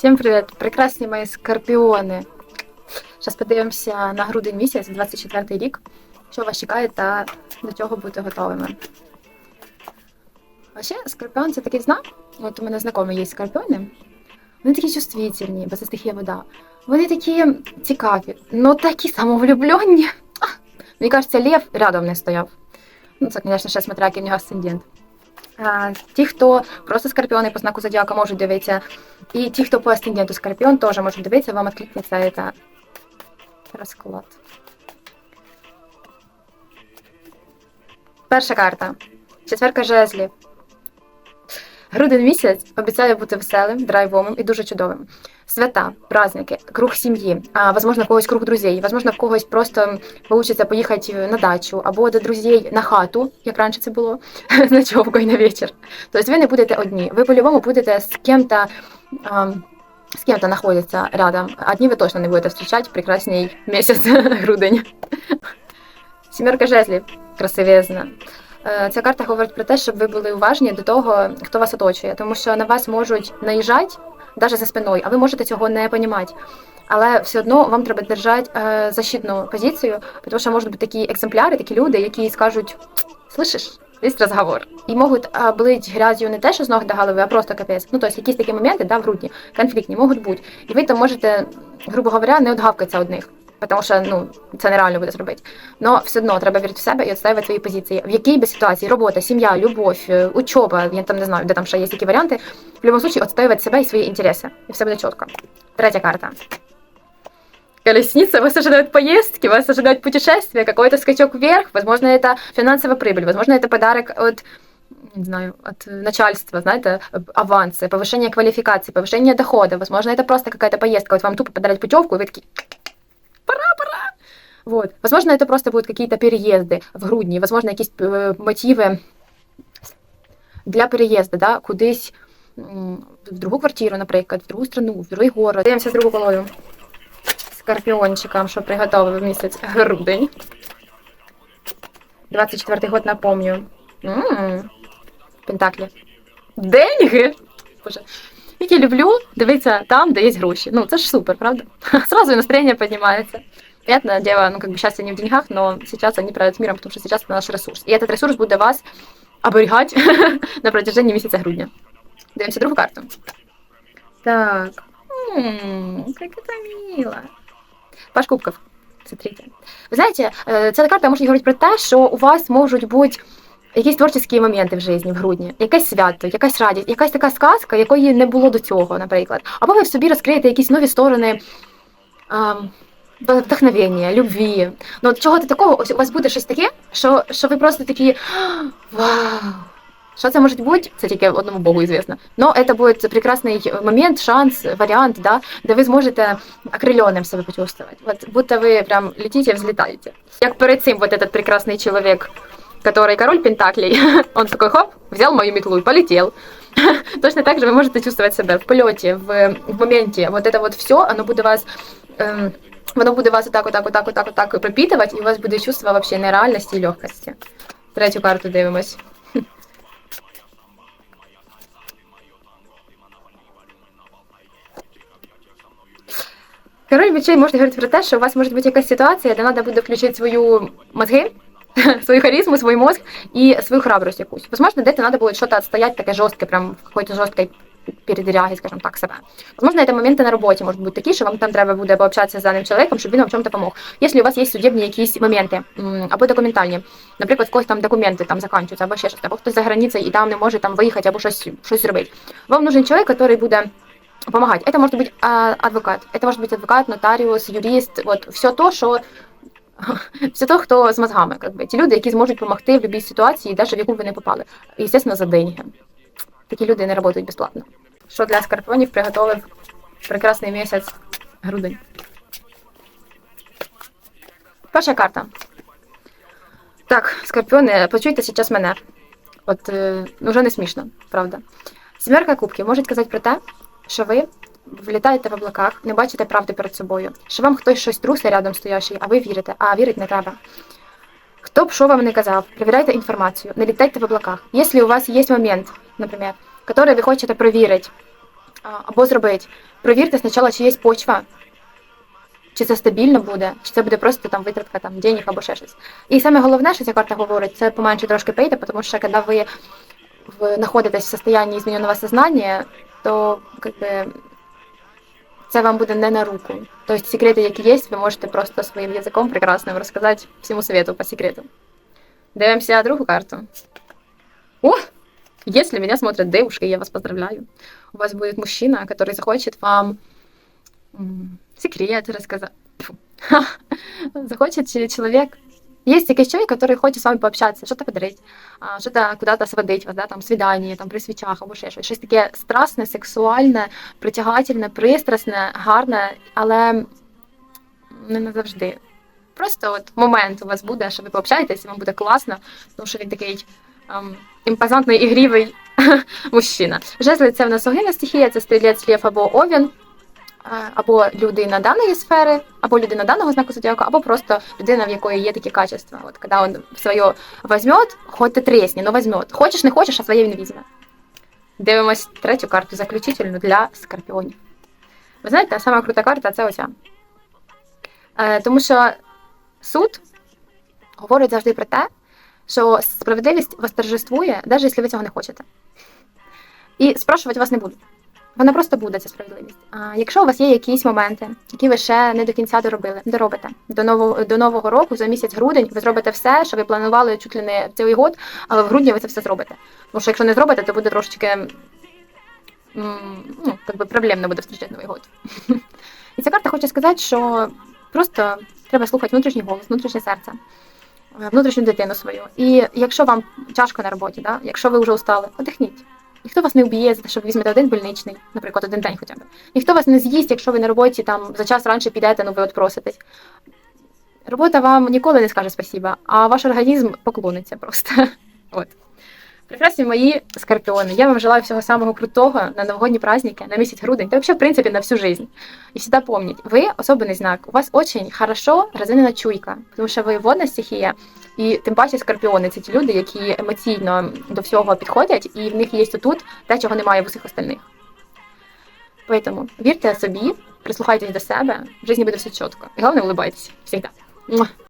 Всім привіт! Прекрасні мої скорпіони. Зараз подивимося на грудень місяць, 24 рік. Що вас чекає та до чого бути готовими. А ще скорпіон це такий знак. От у мене знайомі є скорпіони. Вони такі чувствительні, бо це стихія вода. Вони такі цікаві, ну такі самовлюблені. Мені кажеться, Лев рядом не стояв. Ну, це, звісно, ще смотря, який в нього асцендент. Ті, хто просто скорпіони по знаку зодіака можуть дивитися, і ті, хто по асценденту скорпіон, теж можуть дивитися, вам відкликнеться це розклад. Перша карта. Четверка жезлів. Грудень місяць обіцяє бути веселим, драйвовим і дуже чудовим. Свята, праздники, круг сім'ї, а возможно, в когось круг друзей, возможно, в когось просто вийде поїхати на дачу або до друзей на хату, як раніше це було, з ночовкою на вечір. Тобто ви не будете одні. Ви по-любому будете з кем-то, ам, з кем-то знаходиться рядом. Одні ви точно не будете зустрічати прекрасний місяць грудень. Сімерка жезлів красивезна. Е, Ця карта говорить про те, щоб ви були уважні до того, хто вас оточує, тому що на вас можуть наїжджати навіть за спиною, а ви можете цього не розуміти. Але все одно вам треба держати е, защитну позицію, тому що можуть бути такі екземпляри, такі люди, які скажуть: слышиш, весь розговор. І можуть а, блить грязю не те, що з ног до голови, а просто капець. Ну, тобто якісь такі моменти, да, в грудні, конфліктні можуть бути. І ви там можете, грубо говоря, не отгавкатися одних. Тому що ну це нереально буде зробити. Но все одно треба вірити в себе і відстоювати свої позиції. В якій би ситуації робота, сім'я, любов, е, учоба, я там не знаю, де там ще є які варіанти. В будь-якому випадку відстоювати себе і свої інтереси. І все буде чітко. Третя карта. Колесница, вас ожидают поездки, вас ожидают путешествия, какой-то скачок вверх, возможно, это финансовая прибыль, возможно, это подарок от не знаю, от начальства, знаете, авансы, повышение квалификации, повышение дохода, возможно, это просто какая-то поездка, вот вам тупо подарят путевку, и вы такие, пора, пора. Вот. Возможно, это просто будут какие-то переезды в грудні, возможно, якісь е, мотиви для переїзду, да, кудись м, в другу квартиру, наприклад, в другу страну, в другий город. Дивимося з другу колою. Скорпіончикам, що приготовив місяць грудень. 24-й год, напомню. М, Пентаклі. Деньги! Боже. Як я люблю дивитися там, де є гроші. Ну, це ж супер, правда? Сразу и настроение поднимается. Понятное дело, ну, как бы счастье не в деньгах, но сейчас они правят миром, потому что сейчас это наш ресурс. И этот ресурс буде вас оберігати на протяжении місяця грудня. Дивимося другу карту. Так. М, Как это мило. Паш кубков. Смотрите. Ви знаєте, е, ця карта може говорити про те, що у вас можуть бути якісь творчі моменти в житті в грудні, якесь свято, якась радість, якась така сказка, якої не було до цього, наприклад. Або ви в собі розкриєте якісь нові сторони ем, вдохновення, любві. Ну, от чого-то такого, ось у вас буде щось таке, що, що ви просто такі вау. Що це може бути? Це тільки одному Богу звісно. Но це буде прекрасний момент, шанс, варіант, да, де ви зможете окрыленным себе почувствовать. Вот будто ви прям летите, взлетаете. Як перед цим вот этот прекрасний чоловік, который король Пентаклей, он такой хоп, взял мою метлу и полетел. Точно так же вы можете чувствовать себя в полете, в, в моменте. Вот это вот все, оно буде вас. Ем, Воно буде вас отак, отак, отак, отак, отак пропитувати, і у вас буде чувство вообще нереальності і легкості. Третю карту дивимось. Король мечей може говорити про те, що у вас може бути якась ситуація, де треба буде включити свою мозги, свою харизму, свой мозг и свою храбрость якусь. Возможно, где-то надо будет что-то отстоять такое жесткое, прям в какой-то жесткой передряги, скажем так, себе. Возможно, это моменти на роботі можуть бути такі, що вам там треба буде пообщатися з даним чоловіком, щоб він вам в чому-то допомог. Якщо у вас є судебні якісь моменти м, або документальні, наприклад, в когось там документи там закінчуються, або ще щось, або хтось за границею і там не може там виїхати або щось, щось зробити. Вам нужен чоловік, який буде помогать. Это может быть а, адвокат, это может быть адвокат, нотаріус, юрист, вот все то, що все то, хто з мозгами, как би. ті люди, які зможуть допомогти в будь-якій ситуації, навіть в яку ви не попали. І, звісно, за деньги. Такі люди не працюють безплатно. Що для скорпіонів приготовив прекрасний місяць грудень. Перша карта. Так, скорпіони, почуйте зараз мене. От е, вже не смішно, правда. Сімерка кубків може казати про те, що ви влітаєте в облаках, не бачите правди перед собою, що вам хтось щось трусе рядом стоящий, а ви вірите, а вірити не треба. Хто б що вам не казав, перевіряйте інформацію, не літайте в облаках. Якщо у вас є момент, наприклад, який ви хочете перевірити, Або зробити. Провірте спочатку, чи є почва, чи це стабільно буде, чи це буде просто там витратка там, денег або ще щось. І саме головне, що ця карта говорить, це поменше трошки пийте, тому що коли ви знаходитесь в состоянии зміненого сознання, то как бы, це вам буде не на руку. Тобто секрети, які є, ви можете просто своїм язиком прекрасним розказати всьому світу по секрету. Дивимося другу карту. О! Если меня смотрят девушки, я вас поздравляю. У вас будет мужчина, который захочет вам м, секреты рассказать. Фу. Захочет чи- человек. Есть якийсь человек, который хочет с вами пообщаться, что-то подарить, а, что-то куда-то сводить вас, да, там, свидание, там, при свічах або ще щось. Щось таке страсне, сексуальне, притягательне, пристрасне, гарне, але не назавжди. Просто от момент у вас буде, що ви пообщаєтесь, і вам буде класно, тому що він такий ем, імпозантний ігрівий мужчина. Жезли це в нас огненна стихія, це стрілець лев або овін, або людина даної сфери, або людина даного знаку зодіака, або просто людина, в якої є такі качества. От коли він своє візьмет, хоч ти тресні, но візьмет. Хочеш, не хочеш, а своє він візьме. Дивимось третю карту, заключительну для скорпіонів. Ви знаєте, сама крута карта це оця. Е, тому що суд говорить завжди про те, що справедливість вас торжествує, навіть якщо ви цього не хочете. І спрашувати вас не будуть. Вона просто буде, ця справедливість. А якщо у вас є якісь моменти, які ви ще не до кінця доробили, доробите. До нового, до нового року, за місяць грудень, ви зробите все, що ви планували чуть ли не цілий год, але в грудні ви це все зробите. Тому що якщо не зробите, то буде трошечки ну, как би проблемно буде зустрічати Новий год. І ця карта хоче сказати, що просто треба слухати внутрішній голос, внутрішнє серце, внутрішню дитину свою. І якщо вам тяжко на роботі, да? якщо ви вже устали, подихніть. Ніхто вас не вб'є за те, що ви візьмете один больничний, наприклад, один день хоча б. Ніхто вас не з'їсть, якщо ви на роботі там за час раніше підете, ну ви от проситесь. Робота вам ніколи не скаже спасіба, а ваш організм поклониться просто. От. Прекрасні мої скорпіони. Я вам желаю всього самого крутого на новогодні праздники, на місяць грудень, та взагалі, в принципі, на всю жизнь. І всегда помніть, ви особенний знак. У вас очень хорошо розвинена чуйка, тому що ви водна стихія, і тим паче скорпіони це ті люди, які емоційно до всього підходять, і в них є тут те, чого немає в усіх остальних. Поэтому вірте собі, прислухайтесь до себе, в житті буде все чітко. І головне, улыбайтесь. Всегда.